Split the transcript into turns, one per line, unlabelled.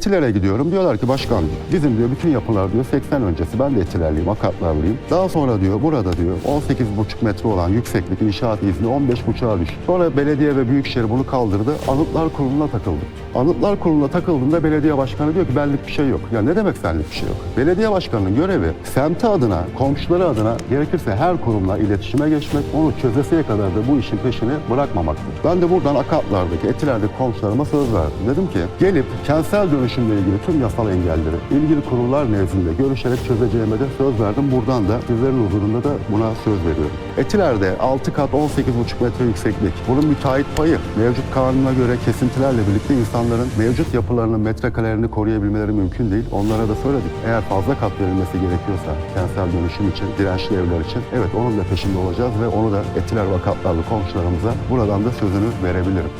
Etilere gidiyorum. Diyorlar ki başkan bizim diyor bütün yapılar diyor 80 öncesi. Ben de Etilerliyim, Akatlarlıyım. Daha sonra diyor burada diyor 18,5 metre olan yükseklik inşaat izni 15,5'a düştü. Sonra belediye ve büyükşehir bunu kaldırdı. Anıtlar Kurulu'na takıldı. Anıtlar Kurulu'na takıldığında belediye başkanı diyor ki benlik bir şey yok. Ya ne demek senlik bir şey yok? Belediye başkanının görevi semti adına, komşuları adına gerekirse her kurumla iletişime geçmek, onu çözesiye kadar da bu işin peşini bırakmamaktır. Ben de buradan Akatlar'daki, Etiler'deki komşularıma söz verdim. Dedim ki gelip kentsel dönüşümle ilgili tüm yasal engelleri ilgili kurullar nezdinde görüşerek çözeceğime de söz verdim. Buradan da sizlerin huzurunda da buna söz veriyorum. Etiler'de 6 kat 18,5 metre yükseklik. Bunun müteahhit payı mevcut kanuna göre kesintilerle birlikte insanların mevcut yapılarının metrekarelerini koruyabilmeleri mümkün değil. Onlara da söyledik. Eğer fazla kat verilmesi gerekiyorsa kentsel dönüşüm için, dirençli evler için evet onun da peşinde olacağız ve onu da Etiler ve Akatlarlı komşularımıza buradan da sözünü verebilirim.